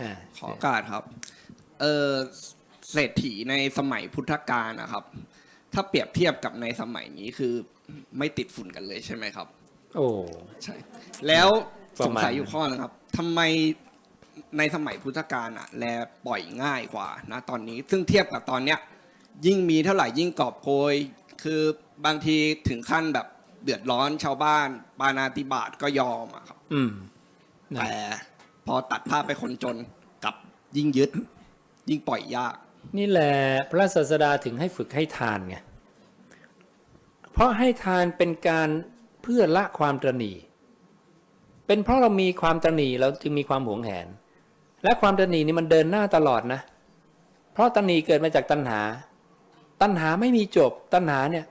อ่าขอโอกาสครับ เออเศรษฐีในสมัยพุทธกาลนะครับ ถ้าเปรียบเทียบกับในสมัยนี้คือไม่ติดฝุ่นกันเลยใช่ไหมครับ โอ้ ใช่ แล้วประสงมาณสัยอยู่ข้อนึงครับทำไมในสมัยพุทธกาลอะแลปล่อยง่ายกว่านะตอนนี้ ซึ่งเทียบกับตอนเนี้ย ยิ่งมีเท่าไหร่ยิ่งกอบโกย คือบางทีถึงขั้นแบบเดือดร้อนชาวบ้านปานาติบาตก็ยอมอะครับ อืมนะแต่ พอตัดภาพไปคนจนกับยิ่งยึด ยิ่งปล่อยยาก นี่แหละพระศาสดาถึงให้ฝึกให้ทานไงเพราะให้ทานเป็นการเพื่อละความตรณีเป็นเพราะเรามีความตรณีเราจึงมีความหวงแหน และความตรณีนี่มันเดินหน้าตลอดนะ เพราะตรณีเกิดมาจากตัณหา ตัณหาไม่มีจบ ตัณหาเนี่ย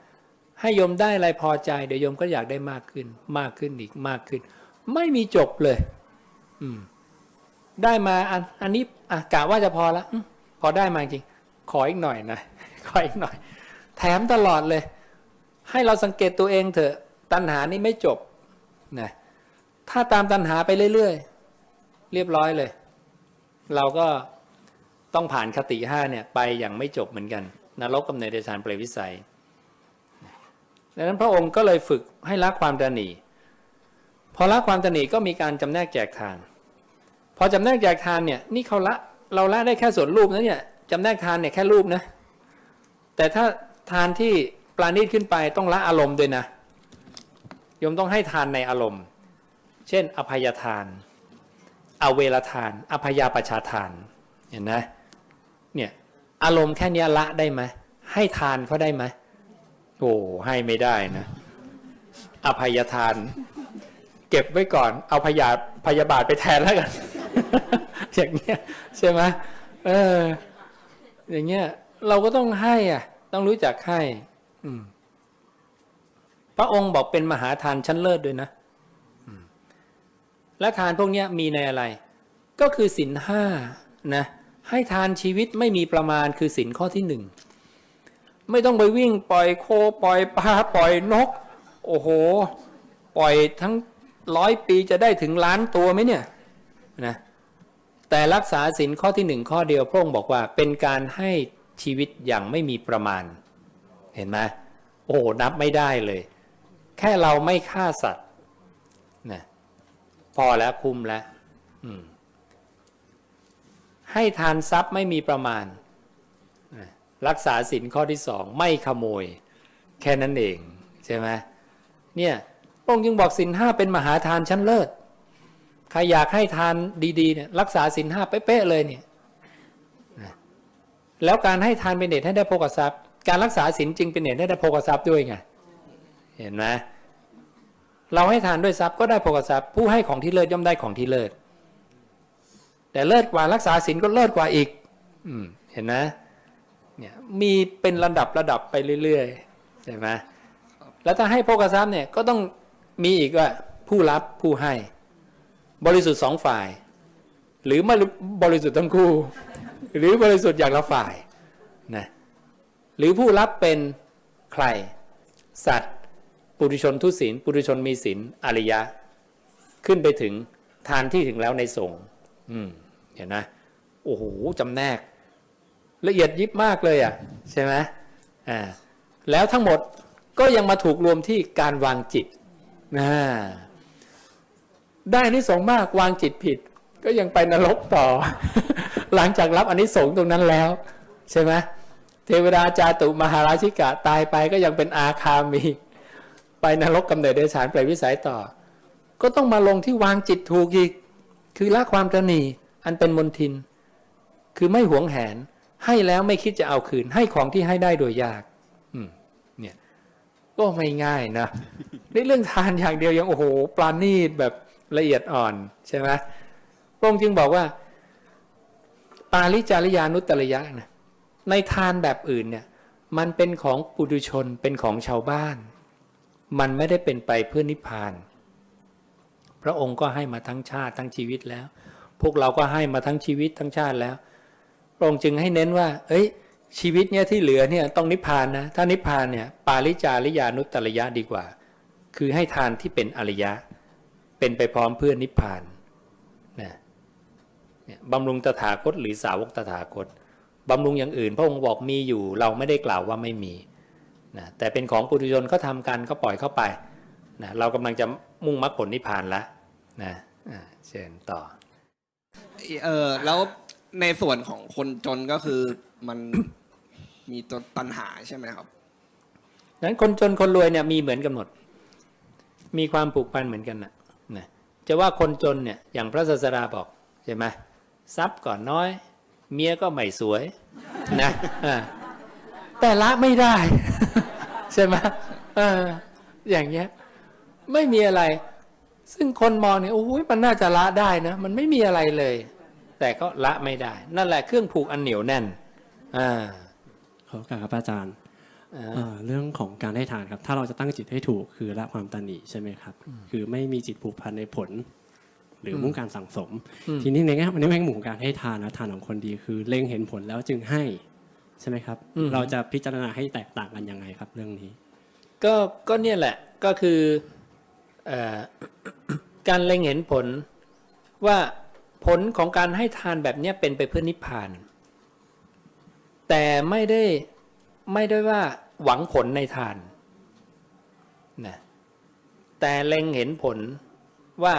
ให้โยมได้อะไรพอใจ เดี๋ยวโยมก็อยากได้มากขึ้น มากขึ้นอีกมากขึ้น ไม่มีจบเลย อืม ได้มาอันอันนี้อะกะว่าจะพอละพอได้มาจริง ขออีกหน่อยนะขออีกหน่อย แถมตลอดเลย ให้เราสังเกตตัวเองเถอะ ตัณหานี่ไม่จบนะถ้าตามตัณหาไปเรื่อยๆ เรียบร้อยเลย เราก็ต้องผ่านคติห้าเนี่ยไปอย่างไม่จบเหมือนกันนรกกำเนิดเดชานเปรตวิสัยดังนั้นพระองค์ก็เลยฝึกให้ละความตระหนีพอละความตระหนีก็มีการจำแนกแจกทาน พอจำแนกแจกทานเนี่ยนี่เขาละเราละได้แค่ส่วนรูปนะเนี่ยจำแนกทานเนี่ยแค่รูปนะ แต่ถ้าทานที่ปราณีตขึ้นไปต้องละอารมณ์ด้วยนะโยมต้องให้ทานในอารมณ์ เช่น อภัยทาน อเวรทาน อภัยาประชาทาน เห็นนะเนี่ยอารมณ์แค่เนี้ยละได้ไหมให้ทานเขาได้ไหมโอ้ให้ไม่ได้นะ อภัยทาน เก็บไว้ก่อน เอาพยาพยาบาทไปแทนแล้วกัน อย่างเงี้ยใช่ไหมเออ อย่างเงี้ย เราก็ต้องให้อะ ต้องรู้จักให้ อืม พระองค์บอกเป็นมหาทานชั้นเลิศด้วยนะและทานพวกเนี้ยมีในอะไร ก็คือสินห้านะให้ทานชีวิตไม่มีประมาณคือสินข้อที่หนึ่งไม่ต้องไปวิ่งปล่อยโคปล่อยปลาปล่อยนก โอ้โห ปล่อยทั้งร้อยปีจะได้ถึงล้านตัวไหมเนี่ยนะ แต่รักษาสินข้อที่หนึ่งข้อเดียวพระองค์บอกว่า เป็นการให้ชีวิตอย่างไม่มีประมาณ เห็นไหมโอ้โหนับไม่ได้เลย แค่เราไม่ฆ่าสัตว์นะพอแล้วคุ้มแล้วให้ทานทรัพย์ไม่มีประมาณ รักษาสินข้อที่สองไม่ขโมย แค่นั้นเอง ใช่ไหมเนี่ยพระองค์จึงบอกสินห้าเป็นมหาทานชั้นเลิศ ครอยากให้ทานดีๆเนี่ยรักษาสินห้าเป๊ะเลยเนี่ยแล้วการให้ทานเป็นเหตุให้ได้โภคทรัพย์ การรักษาสินจึงเป็นเหตุให้ได้โภคทรัพย์ด้วยไงเห็นไหมเราให้ทานด้วยทรัพย์ก็ได้โภคทรัพย์ ผู้ให้ของที่เลิศย่อมได้ของที่เลิศแต่เลิศกว่ารักษาสินก็เลิศกว่าอีกอืมเห็นไหมเนี่ยมีเป็นระดับระดับไปเรื่อยๆใช่ไหมแล้วถ้าให้โภคทรัพย์เนี่ยก็ต้องมีอีกว่าผู้รับผู้ให้ บริสุทธิ์สองฝ่าย หรือไม่บริสุทธิ์ทั้งคู่ หรือบริสุทธิ์อย่างละฝ่ายนะหรือผู้รับเป็นใคร สัตว์ ปุถุชนทุศีลปุถุชนมีศีลอริยะ ขึ้นไปถึงทานที่ถึงแล้วในสงฆ์อืมเห็นนะโอ้โหจำแนก ละเอียดยิบมากเลยอะ ใช่ไหมอ่าแล้วทั้งหมดก็ยังมาถูกรวมที่การวางจิตนะ ได้อนิสงส์มากวางจิตผิด ก็ยังไปนรกต่อ หลังจากรับอนนิสงส์ตรงนั้นแล้ว ใช่ไหมเทวดาจาตุมหาราชิกะตายไปก็ยังเป็นอาคามี ไปนรกกำเนิดเดชานเปวิสัยต่อ ก็ต้องมาลงที่วางจิตถูกอีก คือละความตระหนีอันเป็นมนทิน คือไม่หวงแหน ให้แล้วไม่คิดจะเอาคืน ให้ของที่ให้ได้โดยยากเนี่ยก็ไม่ง่ายนะในเรื่องทานอย่างเดียวยังโอ้โหปราณีตแบบ ละเอียดอ่อนใช่ไหมพระองค์จึงบอกว่า ปาลิจาริยานุตริยะนะในทานแบบอื่นเนี่ยมันเป็นของปุถุชนเป็นของชาวบ้าน มันไม่ได้เป็นไปเพื่อนิพพาน พระองค์ก็ให้มาทั้งชาติทั้งชีวิตแล้ว พวกเราก็ให้มาทั้งชีวิตทั้งชาติแล้ว พระองค์จึงให้เน้นว่า เอ้ย ชีวิตเนี่ยที่เหลือเนี่ยต้องนิพพานนะ ถ้านิพพานเนี่ยปาลิจาริยานุตตริยะดีกว่า คือให้ทานที่เป็นอริยะ เป็นไปพร้อมเพื่อนิพพานนะเนี่ยบำรุงตถาคตหรือสาวกตถาคตบำรุงอย่างอื่น พระองค์บอกมีอยู่ เราไม่ได้กล่าวว่าไม่มีนะแต่เป็นของปุถุชนเขาทำกันก็ปล่อยเข้าไปนะเรากำลังจะมุ่งมรรคผลนิพพานแล้วนะอ่าเชิญต่อเออแล้วในส่วนของคนจนก็คือมันมีตัวตัณหาใช่ไหมครับนั้นคนจนคนรวยเนี่ยมีเหมือนกันหมด มีความผูกพันเหมือนกันนะนะ จะว่าคนจนเนี่ยอย่างพระศาสดาบอกใช่ไหมทรัพย์ก่อนน้อย เมียก็ไม่สวยนะแต่ละไม่ได้ ใช่ไหมออย่างเงี้ย ไม่มีอะไร ซึ่งคนมองเนี่ยโอ้ยมันน่าจะละได้นะ มันไม่มีอะไรเลย แต่ก็ละไม่ได้ นั่นแหละเครื่องผูกอันเหนียวแน่น อ่าขอโอกาสครับอาจารย์ เอ่อเรื่องของการให้ทานครับ ถ้าเราจะตั้งจิตให้ถูกคือละความตันหนีใช่ไหมครับ คือไม่มีจิตผูกพันในผล หรือมุ่งการสั่งสม ทีนี้ในแง่ในแง่มุมของการให้ทานนะทานของคนดีคือเล็งเห็นผลแล้วจึงให้ใช่ไหมครับอืมเราจะพิจารณาให้แตกต่างกันยังไงครับ เรื่องนี้ ก็ก็เนี่ยแหละก็คือเออการเล็งเห็นผลว่าผลของการให้ทานแบบเนี้ยเป็นไปเพื่อนิพพาน แต่ไม่ได้ไม่ได้ว่า หวังผลในทานนะแต่เล็งเห็นผลว่า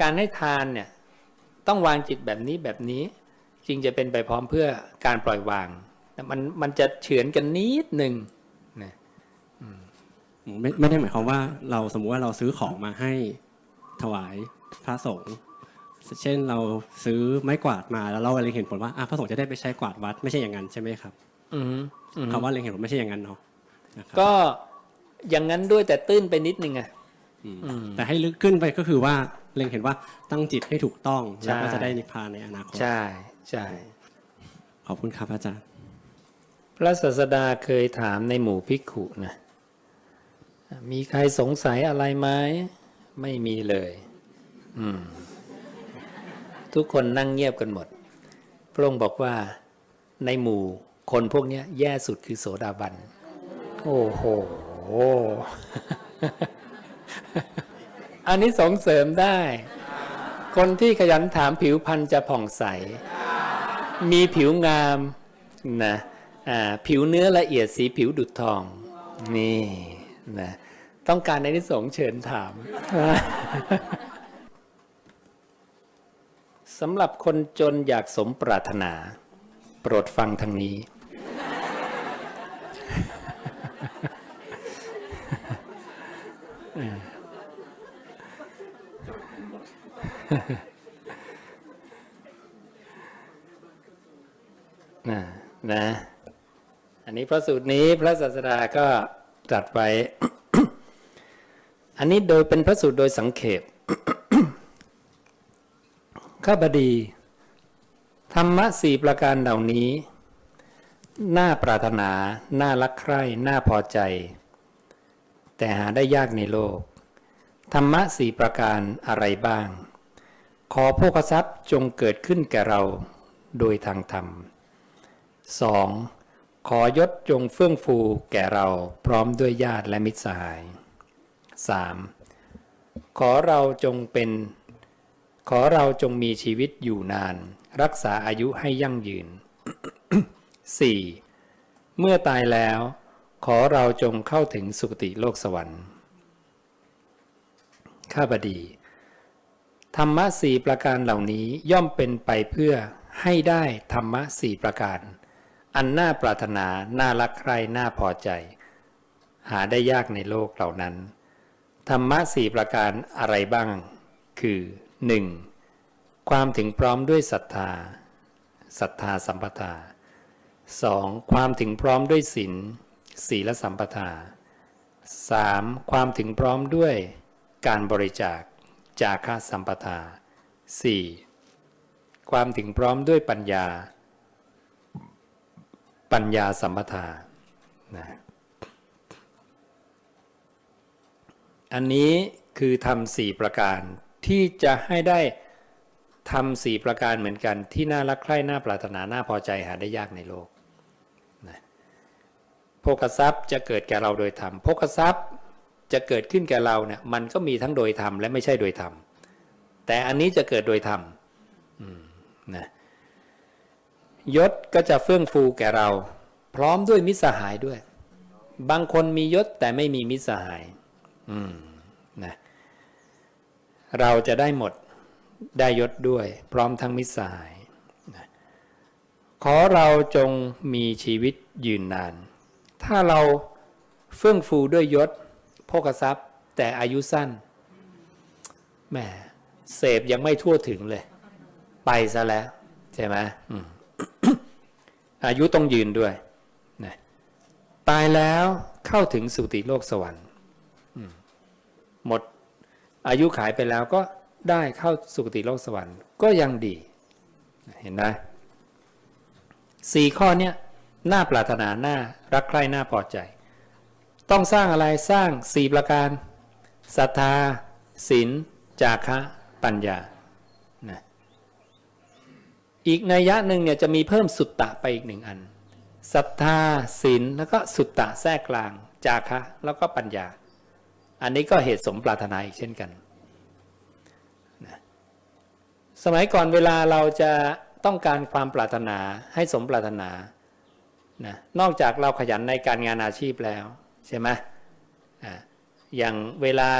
การให้ทานเนี่ยต้องวางจิตแบบนี้แบบนี้จึงจะเป็นไปพร้อมเพื่อการปล่อยวางมันมันจะเฉือนกันนิดหนึ่งนะไม่ไม่ได้หมายความว่าเราสมมุติว่าเราซื้อของมาให้ถวายพระสงฆ์เช่นเราซื้อไม้กวาดมาแล้วเราเล็งเห็นผลว่าพระสงฆ์จะได้ไปใช้กวาดวัด ไม่ใช่อย่างนั้นใช่ไหมครับ อืมอืมคำว่าเล็งเห็นผลไม่ใช่อย่างนั้นเนาะนะครับก็อย่างนั้นด้วยแต่ตื้นไปนิดนึงอะ อืมอืมแต่ให้ลึกขึ้นไปก็คือว่าเล็งเห็นว่าตั้งจิตให้ถูกต้องใช่ แล้วก็จะได้นิพพานในอนาคตใช่ใช่ ขอบคุณครับอาจารย์ พระศาสดาเคยถามในหมู่ภิกขุนะ มีใครสงสัยอะไรไหม ไม่มีเลย อืม ทุกคนนั่งเงียบกันหมด พระองค์บอกว่าในหมู่ คนพวกนี้แย่สุดคือโสดาบัน โอ้โห อันนี้สงเสริมได้ คนที่ขยันถามผิวพรรณจะผ่องใส มีผิวงามนะผิวเนื้อละเอียดสีผิวดุจทอง นี่นะต้องการในที่สงเชิญถามสำหรับคนจนอยากสมปรารถนา โปรดฟังทางนี้ นะนะ อันนี้พระสูตรนี้พระศาสดาก็ตรัสไว้อันนี้โดยเป็นพระสูตรโดยสังเขปข้าบดี ธรรมะสี่ประการเหล่านี้ น่าปรารถนา น่ารักใคร่ น่าพอใจ แต่หาได้ยากในโลก ธรรมะสี่ประการอะไรบ้าง ขอโภคทรัพย์จงเกิดขึ้นแก่เราโดยทางธรรม 2. ขอยศจงเฟื่องฟูแก่เราพร้อมด้วยญาติและมิตรสหาย 3. ขอเราจงเป็น ขอเราจงมีชีวิตอยู่นาน รักษาอายุให้ยั่งยืน 4. เมื่อตายแล้ว ขอเราจงเข้าถึงสุคติโลกสวรรค์ ข้าบดี ธรรมะสี่ประการเหล่านี้ย่อมเป็นไปเพื่อให้ได้ธรรมะสี่ประการ อันน่าปรารถนา น่ารักใคร่น่าพอใจ หาได้ยากในโลกเหล่านั้น ธรรมะสี่ประการอะไรบ้าง คือ 1. ความถึงพร้อมด้วยศรัทธาศรัทธาสัมปทา 2. ความถึงพร้อมด้วยศีลศีลสัมปทา 3. ความถึงพร้อมด้วยการบริจาคจาคะสัมปทา 4. ความถึงพร้อมด้วยปัญญา ปัญญาสัมปทานะอันนี้คือทำสี่ประการที่จะให้ได้ ทำสี่ประการเหมือนกันที่น่ารักใคร่น่าปรารถนาน่าพอใจหาได้ยากในโลกนะโภคทรัพย์จะเกิดแก่เราโดยธรรมโภคทรัพย์จะเกิดขึ้นแก่เราเนี่ยมันก็มีทั้งโดยธรรมและไม่ใช่โดยธรรมแต่อันนี้จะเกิดโดยธรรมนะยศก็จะเฟื่องฟูแก่เรา พร้อมด้วยมิตรสหายด้วย บางคนมียศแต่ไม่มีมิตรสหายอืมนะเราจะได้หมด ได้ยศด้วย พร้อมทั้งมิตรสายขอเราจงมีชีวิตยืนนาน ถ้าเราเฟื่องฟูด้วยยศโภคทรัพย์ แต่อายุสั้นแหมเสพยังไม่ทั่วถึงเลย ไปซะแล้ว ใช่ไหมอายุต้องยืนด้วยนะตายแล้วเข้าถึงสุติโลกสวรรค์หมดอายุขายไปแล้วก็ ได้เข้าสุคติโลกสวรรค์ก็ยังดีเห็นไหมสี่ข้อเนี้ยน่าปรารถนาน่ารักใคร่น่าพอใจ ต้องสร้างอะไรสร้างสี่ประการศรัทธาศีลจาคะปัญญานะอีกนัยยะหนึ่งเนี่ยจะมีเพิ่มสุตตะไปอีกหนึ่งอันศรัทธาศีลแล้วก็สุตตะแทรกกลาง จาคะ แล้วก็ปัญญา อันนี้ก็เหตุสมปรารถนาอีกเช่นกัน สมัยก่อนเวลาเราจะต้องการความปรารถนาให้สมปรารถนานะนอกจากเราขยันในการงานอาชีพแล้วใช่ไหมอย่างเวลา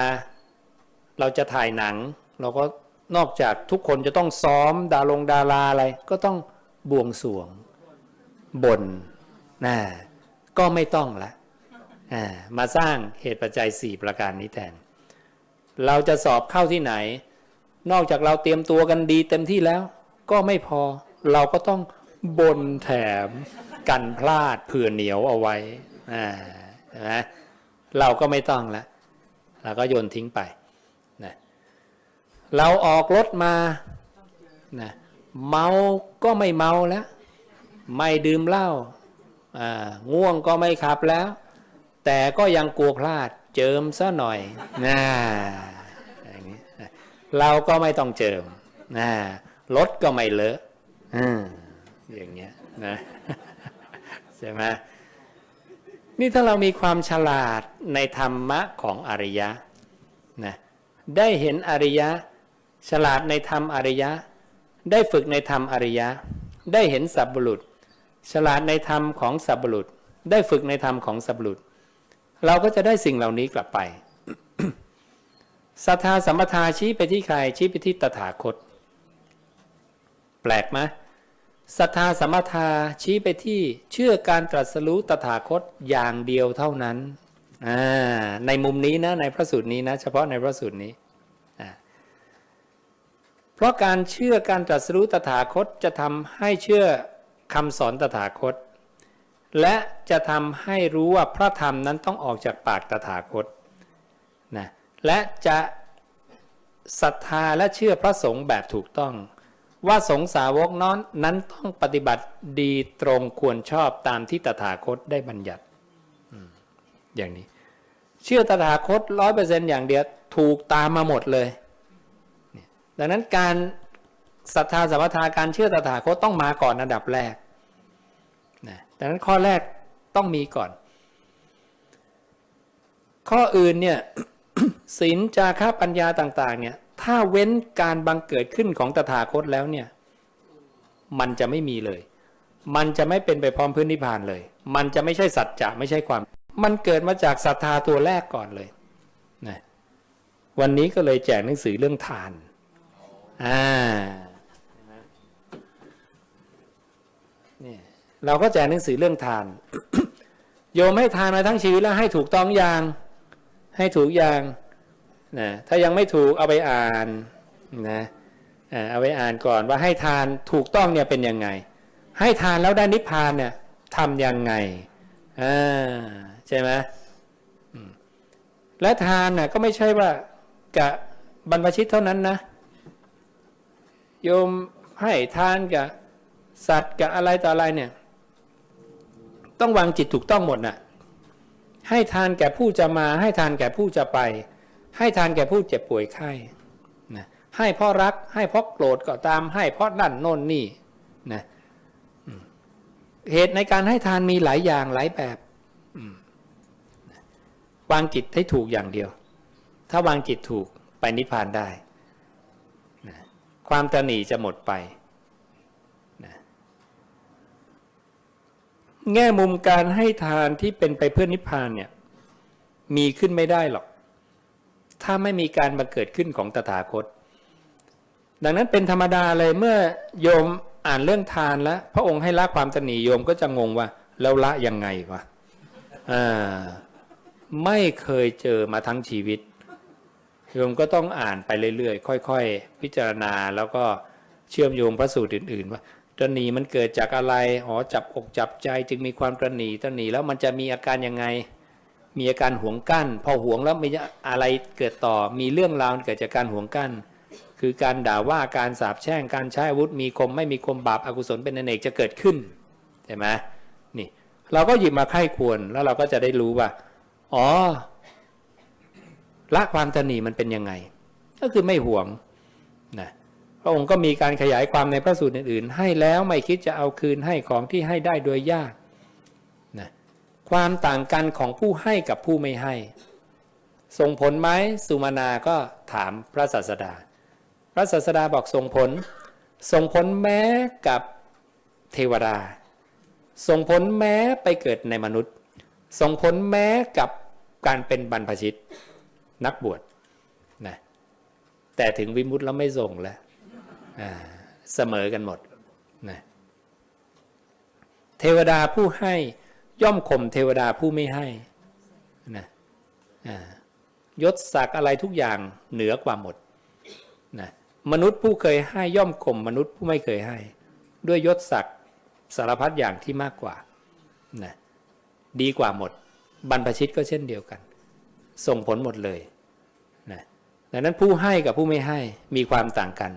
เราจะถ่ายหนัง เราก็นอกจากทุกคนจะต้องซ้อมดาลงดาราอะไร ก็ต้องบวงสวงบนนะก็ไม่ต้องละมาสร้างเหตุปัจจัย 4 ประการนี้แทน เราจะสอบเข้าที่ไหน นอกจากเราเตรียมตัวกันดีเต็มที่แล้ว ก็ไม่พอเราก็ต้องบนแถมกันพลาดเผื่อเหนียวเอาไว้อ่าใช่ไหมเราก็ไม่ต้องละเราก็โยนทิ้งไปนะเราออกรถมานะเมาก็ไม่เมาแล้ว ไม่ดื่มเหล้าอ่าง่วงก็ไม่ขับแล้ว แต่ก็ยังกลัวพลาดเจิมซะหน่อยนะอย่า เราก็ไม่ต้องเจิมนะรถก็ไม่เลอะอย่างเงี้ยนะใช่ไหมนี่ถ้าเรามีความฉลาดในธรรมะของอริยะนะได้เห็นอริยะ ฉลาดในธรรมอริยะ ได้ฝึกในธรรมอริยะ ได้เห็นสัพบุรุษ ฉลาดในธรรมของสัพบุรุษ ได้ฝึกในธรรมของสัพบุรุษ เราก็จะได้สิ่งเหล่านี้กลับไป ศรัทธาสัมปทาชี้ไปที่ใครชี้ไปที่ตถาคต แปลกไหมศรัทธาสัมปทาชี้ไปที่เชื่อการตรัสรู้ตถาคตอย่างเดียวเท่านั้นในมุมนี้นะในพระสูตรนี้นะเฉพาะในพระสูตรนี้เพราะการเชื่อการตรัสรู้ตถาคตจะทำให้เชื่อคำสอนตถาคต และจะทำให้รู้ว่าพระธรรมนั้นต้องออกจากปากตถาคต และจะศรัทธาและเชื่อพระสงฆ์แบบถูกต้อง ว่าสงสาวกนั้นนั้นต้องปฏิบัติดีตรงควรชอบตามที่ตถาคตได้บัญญัติอย่างนี้ เชื่อตถาคตร้อยเปอร์เซ็นต์อย่างเดียวถูกตามมาหมดเลยเนี่ยดังนั้นการศรัทธาสัมปทาการเชื่อตถาคตต้องมาก่อนอันดับแรกนะดังนั้นข้อแรกต้องมีก่อน ข้ออื่นเนี่ย ศีลจาระปัญญาต่างๆ เนี่ย ถ้าเว้นการบังเกิดขึ้นของตถาคตแล้วเนี่ย มันจะไม่มีเลย มันจะไม่เป็นไปพร้อมพื้นนิพพานเลย มันจะไม่ใช่สัจจะไม่ใช่ความ มันเกิดมาจากศรัทธาตัวแรกก่อนเลยนะวันนี้ก็เลยแจกหนังสือเรื่องทานอ่าเนี่ยเราก็แจกหนังสือเรื่องทาน โยมให้ทานมาทั้งชีวิตแล้วให้ถูกต้องอย่างให้ถูกอย่าง นะถ้ายังไม่ถูกเอาไปอ่านนะเอาไปอ่านก่อนว่าให้ทานถูกต้องเนี่ยเป็นยังไง ให้ทานแล้วได้นิพพานเนี่ยทำยังไงอ่าใช่ไหมและทานน่ะก็ไม่ใช่ว่ากับบรรพชิตเท่านั้นนะโยมให้ทานกับสัตว์กับอะไรต่ออะไรเนี่ย ต้องวางจิตถูกต้องหมดน่ะให้ทานแก่ผู้จะมาให้ทานแก่ผู้จะไป ให้ทานแก่ผู้เจ็บป่วยไข้นะให้เพราะรักให้เพราะโกรธก็ตามให้เพราะนั่นโน่นนี่นะเหตุในการให้ทานมีหลายอย่างหลายแบบวางจิตให้ถูกอย่างเดียว ถ้าวางจิตถูกไปนิพพานได้นะความตนีจะหมดไปแง่มุมการให้ทานที่เป็นไปเพื่อนิพพานเนี่ย มีขึ้นไม่ได้หรอก ถ้าไม่มีการบังเกิดขึ้นของตถาคต ดังนั้นเป็นธรรมดาเลยเมื่อโยมอ่านเรื่องทานแล้ว พระองค์ให้ละความตนีโยมก็จะงงว่าแล้วละยังไงวะไม่เคยเจอมาทั้งชีวิตโยมก็ต้องอ่านไปเรื่อยๆ ค่อยๆ พิจารณาแล้วก็เชื่อมโยงพระสูตรอื่น ๆ ว่าตรณีมันเกิดจากอะไร อ๋อ จับอกจับใจจึงมีความตรณีตรณีแล้วมันจะมีอาการยังไง มีอาการห่วงกั้น พอห่วงแล้วมีอะไรเกิดต่อ มีเรื่องราวเกิดจากการห่วงกั้น คือการด่าว่าการสาปแช่งการใช้อาวุธมีคมไม่มีคมบาปอกุศลเป็นอเนกจะเกิดขึ้นใช่ไหมนี่ เราก็หยิบมาไข้ควรแล้วเราก็จะได้รู้ว่าอ๋อละความตนีมันเป็นยังไง ก็คือไม่ห่วงนะพระองค์ก็มีการขยายความในพระสูตรอื่น ๆ ให้แล้วไม่คิดจะเอาคืนให้ของที่ให้ได้โดยยาก ความต่างกันของผู้ให้กับผู้ไม่ให้ ส่งผลไหมสุมาณาก็ถามพระศาสดา พระศาสดาบอกส่งผล ส่งผลแม้กับเทวดา ส่งผลแม้ไปเกิดในมนุษย์ ส่งผลแม้กับการเป็นบรรพชิต นักบวชนะแต่ถึงวิมุตติแล้วไม่ส่งแล้วเสมอกันหมดนะเทวดาผู้ให้ ย่อมข่มเทวดาผู้ไม่ให้นะยศศักดิ์อะไรทุกอย่างเหนือกว่าหมดนะมนุษย์ผู้เคยให้ย่อมข่มมนุษย์ผู้ไม่เคยให้ ด้วยยศศักดิ์สารพัดอย่างที่มากกว่านะดีกว่าหมด บรรพชิตก็เช่นเดียวกัน ส่งผลหมดเลยนะดังนั้นผู้ให้กับผู้ไม่ให้มีความต่างกัน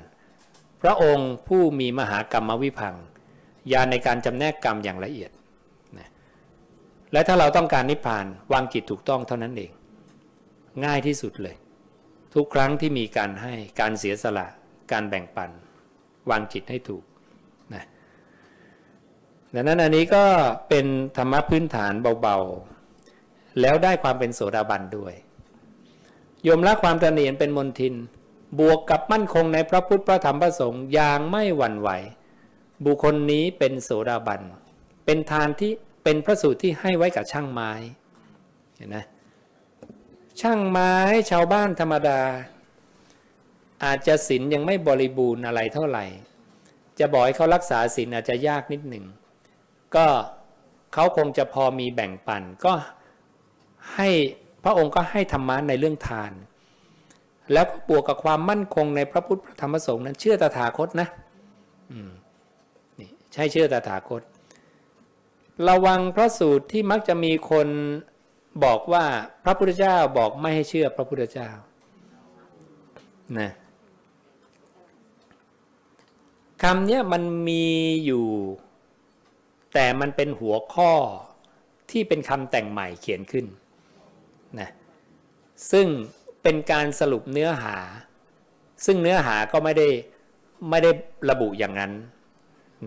พระองค์ผู้มีมหากรรมวิพังค์ญาณในการจำแนกกรรมอย่างละเอียด และถ้าเราต้องการนิพพานวางกิจถูกต้องเท่านั้นเอง ง่ายที่สุดเลย ทุกครั้งที่มีการให้การเสียสละ การแบ่งปัน วางจิตให้ถูกนะดังนั้นอันนี้ก็เป็นธรรมะพื้นฐานเบาๆ แล้วได้ความเป็นโสดาบันด้วยยมละความตระหนี่เป็นมนทิน บวกกับมั่นคงในพระพุทธพระธรรมพระสงฆ์อย่างไม่หวั่นไหว บุคคลนี้เป็นโสดาบัน เป็นทานที่ เป็นพระสูตรที่ให้ไว้กับช่างไม้เห็นไหมช่างไม้ชาวบ้านธรรมดา อาจจะศีลยังไม่บริบูรณ์อะไรเท่าไหร่ จะบอกให้เขารักษาศีลอาจจะยากนิดหนึ่ง ก็เขาคงจะพอมีแบ่งปันก็ให้พระองค์ก็ให้ธรรมะในเรื่องทาน แล้วก็บวกกับความมั่นคงในพระพุทธธรรมพระสงฆ์นั้น เชื่อตถาคตนะ อืมนี่ใช่เชื่อตถาคต ระวังพระสูตรที่มักจะมีคนบอกว่าพระพุทธเจ้าบอกไม่ให้เชื่อพระพุทธเจ้านะคำเนี้ยมันมีอยู่ แต่มันเป็นหัวข้อที่เป็นคำแต่งใหม่เขียนขึ้นนะซึ่งเป็นการสรุปเนื้อหา ซึ่งเนื้อหาก็ไม่ได้ไม่ได้ระบุอย่างนั้น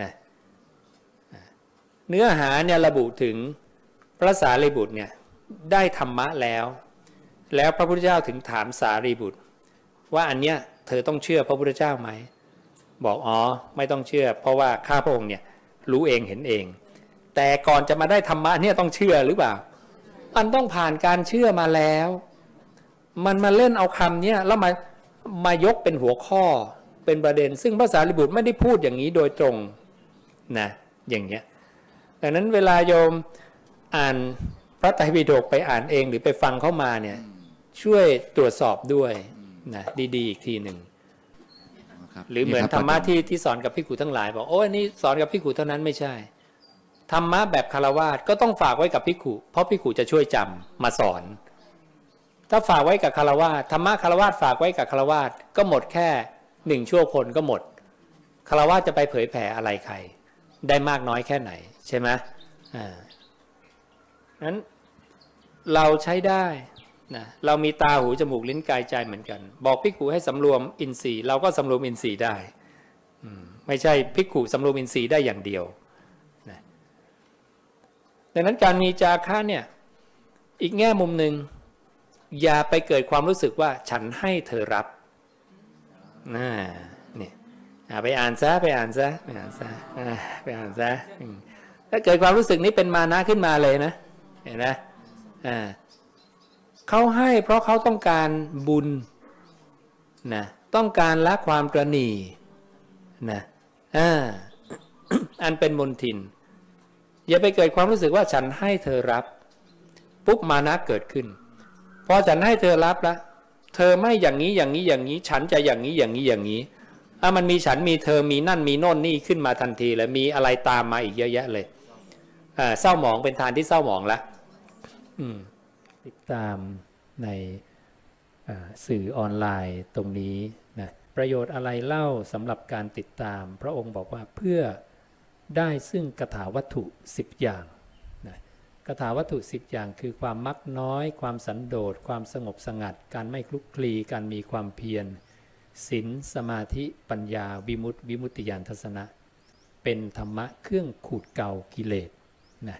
นะ เนื้อหาเนี่ยระบุถึงพระสารีบุตรเนี่ยได้ธรรมะแล้ว แล้วพระพุทธเจ้าถึงถามสารีบุตร ว่าอันเนี้ยเธอต้องเชื่อพระพุทธเจ้าไหม บอกอ๋อไม่ต้องเชื่อ เพราะว่าข้าพระองค์เนี่ยรู้เองเห็นเอง แต่ก่อนจะมาได้ธรรมะเนี่ยต้องเชื่อหรือเปล่า มันต้องผ่านการเชื่อมาแล้ว มันมาเล่นเอาคำเนี้ยแล้วมามายกเป็นหัวข้อเป็นประเด็น ซึ่งพระสารีบุตรไม่ได้พูดอย่างนี้โดยตรงนะอย่างเงี้ย ดังนั้นเวลาโยมอ่านพระไตรปิฎกไปอ่านเองหรือไปฟังเข้ามาเนี่ยช่วยตรวจสอบด้วยนะดีๆอีกทีหนึ่งครับหรือเหมือนคบธรรมะที่ที่สอนกับพิกุทั้งหลายบอกโอ้ยนี่สอนกับพิกุเท่านั้นไม่ใช่ธรรมะแบบคารวาสก็ต้องฝากไว้กับพิกุเพราะพิกุจะช่วยจำมาสอน ถ้าฝากไว้กับคารวาสธรรมะคารวาสฝากไว้กับคารวาสก็หมดแค่หนึ่งชั่วคนก็หมดคารวาสจะไปเผยแผ่อะไรใคร ได้มากน้อยแค่ไหนใช่ไหมอ่านั้นเราใช้ได้นะเรามีตาหูจมูกลิ้นกายใจเหมือนกัน บอกพิกขุให้สำรวมอินทรีย์เราก็สำรวมอินทรีย์ได้อืมไม่ใช่พิกขุสำรวมอินทรีย์ได้อย่างเดียวนะดังนั้นการมีจาคะเนี่ยอีกแง่มุมหนึ่งอย่าไปเกิดความรู้สึกว่าฉันให้เธอรับนะเนี่ยอะ ไปอ่านซะไปอ่านซะไปอ่านซะอะไปอ่านซะถ้าเกิดความรู้สึกนี้เป็นมานะขึ้นมาเลยนะ เห็นไหมอ่าเขาให้เพราะเขาต้องการบุญนะต้องการละความตระหนีนะอ่าอันเป็นมนทิน อย่าไปเกิดความรู้สึกว่าฉันให้เธอรับ ปุ๊บมานะเกิดขึ้นพอฉันให้เธอรับแล้วเธอไม่อย่างนี้อย่างนี้อย่างนี้ ฉันจะอย่างนี้อย่างนี้อย่างนี้ อะมันมีฉันมีเธอมีนั่นมีโน่นนี่ขึ้นมาทันทีเลยมีอะไรตามมาอีกเยอะแยะเลยอ่าเศร้าหมองเป็นทานที่เศร้าหมองแล้วอืมติดตามในสื่อออนไลน์ตรงนี้นะประโยชน์อะไรเล่าสำหรับการติดตาม พระองค์บอกว่าเพื่อได้ซึ่งกถาวัตถุ 10 อย่างนะกถาวัตถุ 10 อย่างคือความมักน้อย ความสันโดษความสงบสงัด การไม่คลุกคลีการมีความเพียร ศีลสมาธิปัญญาวิมุตติวิมุตติญาณทัศนะ เป็นธรรมะเครื่องขูดเกากิเลสนะ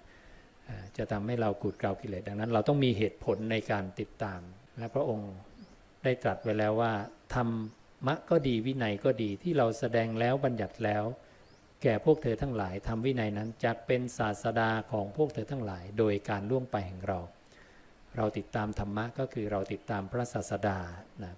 จะทำให้เราขูดเกากิเลสดังนั้น เราต้องมีเหตุผลในการติดตาม และพระองค์ได้ตรัสไว้แล้วว่าธรรมะก็ดีวินัยก็ดีที่เราแสดงแล้วบัญญัติแล้ว แก่พวกเธอทั้งหลายทำวินัยนั้นจะเป็นศาสดาของพวกเธอทั้งหลาย โดยการล่วงไปแห่งเรา เราติดตามธรรมะก็คือเราติดตามพระศาสดานะ